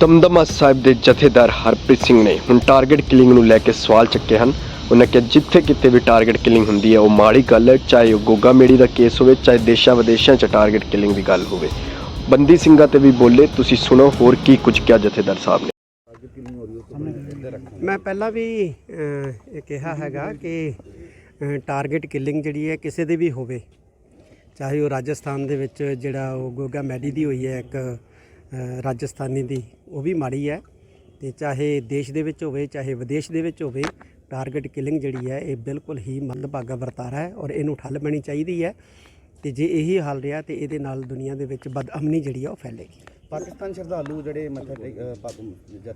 ਦਮਦਮਾ ਸਾਹਿਬ ਦੇ ਜਥੇਦਾਰ ਹਰਪ੍ਰੀਤ ਸਿੰਘ ਨੇ ਹੁਣ ਟਾਰਗੇਟ ਕਿਲਿੰਗ ਨੂੰ ਲੈ ਕੇ ਸਵਾਲ ਚੱਕੇ ਹਨ। ਉਹਨਾਂ ਕਿਹਾ, ਜਿੱਥੇ ਕਿਤੇ ਵੀ ਟਾਰਗੇਟ ਕਿਲਿੰਗ ਹੁੰਦੀ ਹੈ, ਉਹ ਮਾੜੀ ਗੱਲ ਹੈ, ਚਾਹੇ ਉਹ ਗੋਗਾ ਮੇੜੀ ਦਾ ਕੇਸ ਹੋਵੇ, ਚਾਹੇ ਦੇਸ਼ਾਂ ਵਿਦੇਸ਼ਾਂ 'ਚ ਟਾਰਗੇਟ ਕਿਲਿੰਗ ਦੀ ਗੱਲ ਹੋਵੇ। ਬੰਦੀ ਸਿੰਘਾਂ ਤੇ ਵੀ ਬੋਲੇ, ਤੁਸੀਂ ਸੁਣੋ, ਹੋਰ ਕੀ ਕੁਝ ਕਿਹਾ ਜਥੇਦਾਰ ਸਾਹਿਬ ਨੇ? ਮੈਂ ਪਹਿਲਾਂ ਵੀ ਇਹ ਕਿਹਾ ਹੈਗਾ ਕਿ ਟਾਰਗੇਟ ਕਿਲਿੰਗ ਜਿਹੜੀ ਹੈ, ਕਿਸੇ ਦੇ ਵੀ ਹੋਵੇ। ਚਾਹੇ ਉਹ ਰਾਜਸਥਾਨ ਦੇ ਵਿੱਚ ਜਿਹੜਾ ਉਹ ਗੋਗਾ ਮੈਡੀ ਦੀ ਹੋਈ ਹੈ, ਇੱਕ ਰਾਜਸਥਾਨੀ ਦੀ, ਉਹ ਵੀ ਮਾੜੀ ਹੈ ਤੇ ਚਾਹੇ ਦੇਸ਼ ਦੇ ਵਿੱਚ ਹੋਵੇ, ਚਾਹੇ ਵਿਦੇਸ਼ ਦੇ ਵਿੱਚ ਹੋਵੇ ਟਾਰਗੇਟ ਕਿਲਿੰਗ ਜਿਹੜੀ ਹੈ, ਇਹ ਬਿਲਕੁਲ ਹੀ ਮੰਦਭਾਗਾ ਵਰਤਾਰਾ ਹੈ ਔਰ ਇਹਨੂੰ ਠੱਲ ਪੈਣੀ ਚਾਹੀਦੀ ਹੈ ਤੇ ਜੇ ਇਹੀ ਹਾਲ ਰਿਹਾ ਤੇ ਇਹਦੇ ਨਾਲ ਦੁਨੀਆ ਦੇ ਵਿੱਚ ਬਦਅਮਨੀ ਜਿਹੜੀ ਆ ਉਹ ਫੈਲੇਗੀ। ਪਾਕਿਸਤਾਨ ਸ਼ਰਧਾਲੂ ਜਿਹੜੇ ਮੱਥਾ ਟੇਕ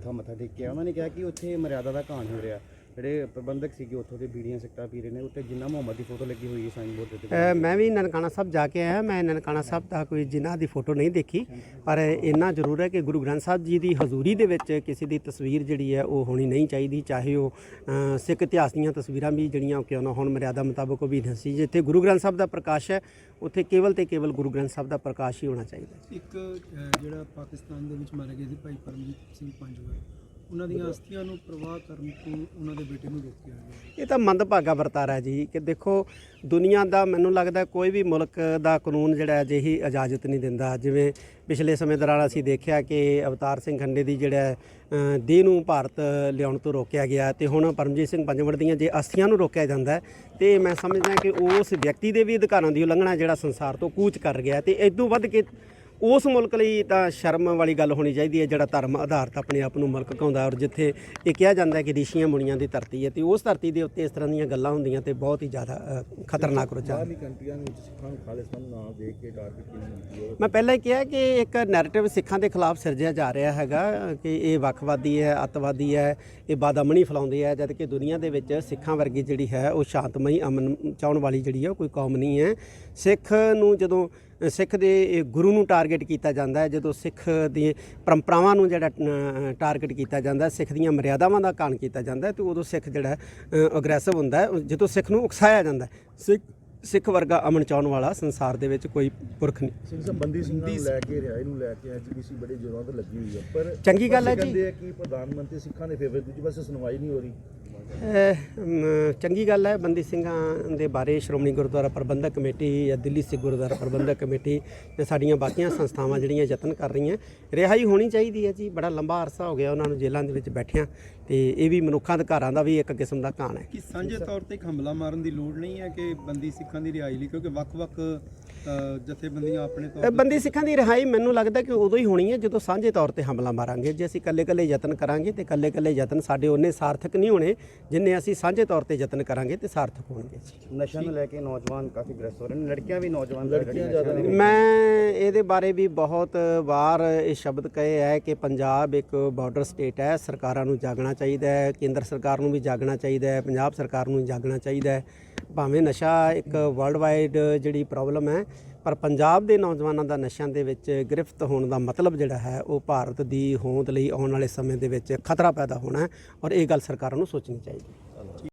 ਮੱਥਾ ਟੇਕਿਆ ਉਹਨਾਂ ਨੇ ਕਿਹਾ ਕਿ ਉੱਥੇ ਮਰਿਆਦਾ ਦਾ ਘਾਣ ਹੋ ਰਿਹਾ। ਜਿਹੜੇ ਪ੍ਰਬੰਧਕ ਸੀਗੇ ਉੱਥੋਂ ਦੇ ਬੀੜੀਆਂ ਸਿੱਕਾ ਪੀ ਰਹੇ ਨੇ ਉੱਤੇ ਜਿੰਨਾ ਮੁਹੰਮਦ ਦੀ ਫੋਟੋ ਲੱਗੀ ਹੋਈ ਹੈ ਸਾਈਨ ਬੋਰਡ ਅ, ਮੈਂ ਵੀ ਨਨਕਾਣਾ ਸਾਹਿਬ ਜਾ ਕੇ ਆਇਆ ਮੈਂ ਨਨਕਾਣਾ ਸਾਹਿਬ ਦਾ ਕੋਈ ਜਿਨ੍ਹਾਂ ਦੀ ਫੋਟੋ ਨਹੀਂ ਦੇਖੀ ਪਰ ਇੰਨਾ ਜ਼ਰੂਰ ਹੈ ਕਿ ਗੁਰੂ ਗ੍ਰੰਥ ਸਾਹਿਬ ਜੀ ਦੀ ਹਜ਼ੂਰੀ ਦੇ ਵਿੱਚ ਕਿਸੇ ਦੀ ਤਸਵੀਰ ਜਿਹੜੀ ਹੈ ਉਹ ਹੋਣੀ ਨਹੀਂ ਚਾਹੀਦੀ ਚਾਹੇ ਉਹ ਅ, ਸਿੱਖ ਇਤਿਹਾਸ ਦੀਆਂ ਤਸਵੀਰਾਂ ਵੀ ਜਿਹੜੀਆਂ ਉਹ ਕਿਉਂ ਨਾ ਹੋਣ ਮਰਿਆਦਾ ਮੁਤਾਬਕ ਉਹ ਵੀ ਸੀ ਜਿੱਥੇ ਗੁਰੂ ਗ੍ਰੰਥ ਸਾਹਿਬ ਦਾ ਪ੍ਰਕਾਸ਼ ਹੈ ਉੱਥੇ ਕੇਵਲ ਤੇ ਕੇਵਲ ਗੁਰੂ ਗ੍ਰੰਥ ਸਾਹਿਬ ਦਾ ਪ੍ਰਕਾਸ਼ ਹੀ ਹੋਣਾ ਚਾਹੀਦਾ ਹੈ। ਇੱਕ ਅਹ, ਜਿਹੜਾ ਪਾਕਿਸਤਾਨ ਦੇ ਵਿੱਚ ਮਾਰੇ ਗਏ ਸੀ ਭਾਈ ਪਰਮਜੀਤ ਸਿੰਘ ਪੰਜਵਾ। ਉਹਨਾਂ ਦੀਆਂ ਅਸਥੀਆਂ ਨੂੰ ਪ੍ਰਵਾਹ ਕਰਨ ਤੋਂ ਉਹਨਾਂ ਦੇ ਬੇਟੇ ਨੂੰ ਰੋਕਿਆ ਗਿਆ। ਇਹ ਤਾਂ ਮੰਦਭਾਗਾ ਵਰਤਾਰਾ ਜੀ ਕਿ ਦੇਖੋ ਦੁਨੀਆ ਦਾ ਮੈਨੂੰ ਲੱਗਦਾ ਕੋਈ ਵੀ ਮੁਲਕ ਦਾ ਕਾਨੂੰਨ ਜਿਹੜਾ ਅਜਿਹੀ ਇਜਾਜ਼ਤ ਨਹੀਂ ਦਿੰਦਾ। ਜਿਵੇਂ ਪਿਛਲੇ ਸਮੇਂ ਦੌਰਾਨ ਅਸੀਂ ਦੇਖਿਆ ਕਿ ਅਵਤਾਰ ਸਿੰਘ ਖੰਡੇ ਦੀ ਜਿਹੜਾ ਦੇਹ ਨੂੰ ਭਾਰਤ ਲਿਆਉਣ ਤੋਂ ਰੋਕਿਆ ਗਿਆ ਤੇ ਹੁਣ ਪਰਮਜੀਤ ਸਿੰਘ ਪੰਜਵੜ ਦੀਆਂ ਜੇ ਅਸਥੀਆਂ ਨੂੰ ਰੋਕਿਆ ਜਾਂਦਾ ਹੈ, ਤੇ ਮੈਂ ਸਮਝਦਾ ਕਿ ਉਸ ਵਿਅਕਤੀ ਦੇ ਵੀ ਅਧਿਕਾਰਾਂ ਦੀ ਉਲੰਘਣਾ ਜਿਹੜਾ ਸੰਸਾਰ ਤੋਂ ਕੂਚ ਕਰ ਗਿਆ ਤੇ ਇਦੋਂ ਵੱਧ ਕੇ ਉਸ ਮੁਲਕ ਲਈ ਤਾਂ ਸ਼ਰਮ ਵਾਲੀ ਗੱਲ ਹੋਣੀ ਚਾਹੀਦੀ ਹੈ ਜਿਹੜਾ ਧਰਮ ਆਧਾਰਿਤ ਆਪਣੇ ਆਪ ਨੂੰ ਮੁਲਕ ਕਹਾਉਂਦਾ ਔਰ ਜਿੱਥੇ ਇਹ ਕਿਹਾ ਜਾਂਦਾ ਹੈ ਕਿ ਰਿਸ਼ੀਆਂ ਮੁਨੀਆਂ ਦੀ ਧਰਤੀ ਹੈ ਤੇ ਉਸ ਧਰਤੀ ਦੇ ਉੱਤੇ ਇਸ ਤਰ੍ਹਾਂ ਦੀਆਂ ਗੱਲਾਂ ਹੁੰਦੀਆਂ ਤੇ ਬਹੁਤ ਹੀ ਜ਼ਿਆਦਾ ਖਤਰਨਾਕ ਰੁਝਾਨ ਕੰਟਰੀਆਂ ਵਿੱਚ ਸਿੱਖਾਂ ਨੂੰ ਖਾਲਿਸਤਾਨ ਨਾ ਦੇਖ ਕੇ ਟਾਰਗੇਟ ਕੀਤੀ ਹੈ ਮੈਂ ਪਹਿਲਾਂ ਹੀ ਕਿਹਾ ਕਿ ਇੱਕ ਨੈਰੇਟਿਵ ਸਿੱਖਾਂ ਦੇ ਖਿਲਾਫ ਸਿਰਜਿਆ ਜਾ ਰਿਹਾ ਹੈਗਾ ਕਿ ਇਹ ਵੱਖਵਾਦੀ ਹੈ ਅੱਤਵਾਦੀ ਹੈ ਇਹ ਬਾਦਾਮਣੀ ਫੈਲਾਉਂਦੇ ਹੈ ਜਦ ਕਿ ਦੁਨੀਆ ਦੇ ਵਿੱਚ ਸਿੱਖਾਂ ਵਰਗੀ ਜਿਹੜੀ ਹੈ ਉਹ ਸ਼ਾਂਤਮਈ ਅਮਨ ਚਾਹਣ ਵਾਲੀ ਜਿਹੜੀ ਹੈ ਉਹ ਕੋਈ ਕੌਮ ਨਹੀਂ ਹੈ। ਸਿੱਖ ਨੂੰ ਜਦੋਂ ਸਿੱਖ ਦੇ ਗੁਰੂ ਨੂੰ ਟਾਰਗੇਟ ਕੀਤਾ ਜਾਂਦਾ ਹੈ ਜਦੋਂ ਸਿੱਖ ਦੀ ਪਰੰਪਰਾਵਾਂ ਨੂੰ ਜਿਹੜਾ ਟਾਰਗੇਟ ਕੀਤਾ ਜਾਂਦਾ ਹੈ ਸਿੱਖ ਦੀਆਂ ਮਰਿਆਦਾਵਾਂ ਦਾ ਕਾਣ ਕੀਤਾ ਜਾਂਦਾ ਹੈ ਤੇ ਉਦੋਂ ਸਿੱਖ ਜਿਹੜਾ ਅਗਰੈਸਿਵ ਹੁੰਦਾ ਹੈ ਜਦੋਂ ਸਿੱਖ ਨੂੰ ਉਕਸਾਇਆ ਜਾਂਦਾ ਹੈ ਸਿੱਖ ਸਿੱਖ ਵਰਗਾ ਅਮਨ ਚਾਹਣ ਵਾਲਾ ਸੰਸਾਰ ਦੇ ਵਿੱਚ ਕੋਈ ਪੁਰਖ ਨਹੀਂ ਸਿੰਘ ਸੰਬੰਧੀ ਸਿੰਘਾਂ ਨੂੰ ਲੈ ਕੇ ਰਿਹਾਈ ਨੂੰ ਲੈ ਕੇ ਐਜੀਪੀਸੀ ਬੜੇ ਜ਼ੋਰਾਂ ਤੇ ਲੱਗੀ ਹੋਈ ਹੈ ਪਰ ਚੰਗੀ ਗੱਲ ਹੈ ਜੀ। ਕਹਿੰਦੇ ਆ ਕਿ ਪ੍ਰਧਾਨ ਮੰਤਰੀ ਸਿੱਖਾਂ ਦੇ ਫੇਵਰ ਦੂਜੀ ਪਾਸੇ ਸੁਣਵਾਈ ਨਹੀਂ ਹੋ ਰਹੀ ਚੰਗੀ ਗੱਲ ਹੈ, ਬੰਦੀ ਸਿੰਘਾਂ ਦੇ ਬਾਰੇ ਸ਼੍ਰੋਮਣੀ ਗੁਰਦੁਆਰਾ ਪ੍ਰਬੰਧਕ ਕਮੇਟੀ ਜਾਂ ਦਿੱਲੀ ਸਿੱਖ ਗੁਰਦੁਆਰਾ ਪ੍ਰਬੰਧਕ ਕਮੇਟੀ ਤੇ ਸਾਡੀਆਂ ਬਾਕੀਆਂ ਸੰਸਥਾਵਾਂ ਜਿਹੜੀਆਂ ਯਤਨ ਕਰ ਰਹੀਆਂ। ਰਿਹਾਈ ਹੋਣੀ ਚਾਹੀਦੀ ਹੈ ਜੀ, ਬੜਾ ਲੰਬਾ ਅਰਸਾ ਹੋ ਗਿਆ ਉਹਨਾਂ ਨੂੰ ਜੇਲ੍ਹਾਂ ਦੇ ਵਿੱਚ ਬੈਠਿਆਂ, ਤੇ ਇਹ ਵੀ ਮਨੁੱਖਾਂ ਅਧਿਕਾਰਾਂ ਦਾ ਵੀ ਇੱਕ ਕਿਸਮ ਦਾ ਕਾਣ ਹੈ। ਕਿ ਸਾਂਝੇ ਤੌਰ ਤੇ ਇੱਕ ਹਮਲਾ ਮਾਰਨ ਦੀ ਲੋੜ ਨਹੀਂ ਹੈ ਕਿ ਬੰਦੀ ਸਿੱਖਾਂ ਦੀ ਰਿਹਾਈ ਲਈ? ਕਿਉਂਕਿ ਵੱਖ-ਵੱਖ ਜਥੇਬੰਦੀਆਂ ਆਪਣੇ ਤੌਰ ਬੰਦੀ ਸਿੱਖਾਂ ਦੀ ਰਿਹਾਈ ਮੈਨੂੰ ਲੱਗਦਾ ਕਿ ਉਦੋਂ ਹੀ ਹੋਣੀ ਹੈ ਜਦੋਂ ਸਾਂਝੇ ਤੌਰ ਤੇ ਹਮਲਾ ਮਾਰਾਂਗੇ। ਜੇ ਅਸੀਂ ਇਕੱਲੇ-ਇਕੱਲੇ ਯਤਨ ਕਰਾਂਗੇ ਤੇ ਇਕੱਲੇ-ਇਕੱਲੇ ਯਤਨ ਸਾਡੇ ਉਹਨੇ ਸਾਰਥਕ ਨਹੀਂ ਹੋਣੇ ਜਿੰਨੇ ਅਸੀਂ ਸਾਂਝੇ ਤੌਰ ਤੇ ਯਤਨ ਕਰਾਂਗੇ ਤੇ ਸਾਰਥਕ ਹੋਣਗੇ। ਨਸ਼ਾ ਨੂੰ ਲੈ ਕੇ ਨੌਜਵਾਨ ਕਾਫੀ ਗ੍ਰਸਤ ਹੋ ਰਹੇ ਨੇ। ਲੜਕੀਆਂ ਵੀ ਨੌਜਵਾਨ ਲੜਕੀਆਂ ਜ਼ਿਆਦਾ। ਮੈਂ ਇਹਦੇ ਬਾਰੇ ਵੀ ਬਹੁਤ ਵਾਰ ਇਹ ਸ਼ਬਦ ਕਹੇ ਹੈ ਕਿ ਪੰਜਾਬ ਇੱਕ ਬਾਰਡਰ ਸਟੇਟ ਹੈ ਸਰਕਾਰਾਂ ਨੂੰ ਜਾਗਣਾ ਚਾਹੀਦਾ ਹੈ ਕੇਂਦਰ ਸਰਕਾਰ ਨੂੰ ਵੀ ਜਾਗਣਾ ਚਾਹੀਦਾ ਹੈ ਪੰਜਾਬ ਸਰਕਾਰ ਨੂੰ ਵੀ ਜਾਗਣਾ ਚਾਹੀਦਾ ਹੈ। ਭਾਵੇਂ ਨਸ਼ਾ ਇੱਕ ਵਰਲਡ ਵਾਈਡ ਜਿਹੜੀ ਪ੍ਰੋਬਲਮ ਹੈ, ਪਰ ਪੰਜਾਬ ਦੇ ਨੌਜਵਾਨਾਂ ਦਾ ਨਸ਼ਿਆਂ ਦੇ ਵਿੱਚ ਗ੍ਰਿਫਤ ਹੋਣ ਦਾ ਮਤਲਬ ਜਿਹੜਾ ਹੈ, ਉਹ ਭਾਰਤ ਦੀ ਹੋਂਦ ਲਈ ਆਉਣ ਵਾਲੇ ਸਮੇਂ ਦੇ ਵਿੱਚ ਖਤਰਾ ਪੈਦਾ ਹੋਣਾ ਔਰ ਇਹ ਗੱਲ ਸਰਕਾਰਾਂ ਨੂੰ ਸੋਚਣੀ ਚਾਹੀਦੀ ਹੈ।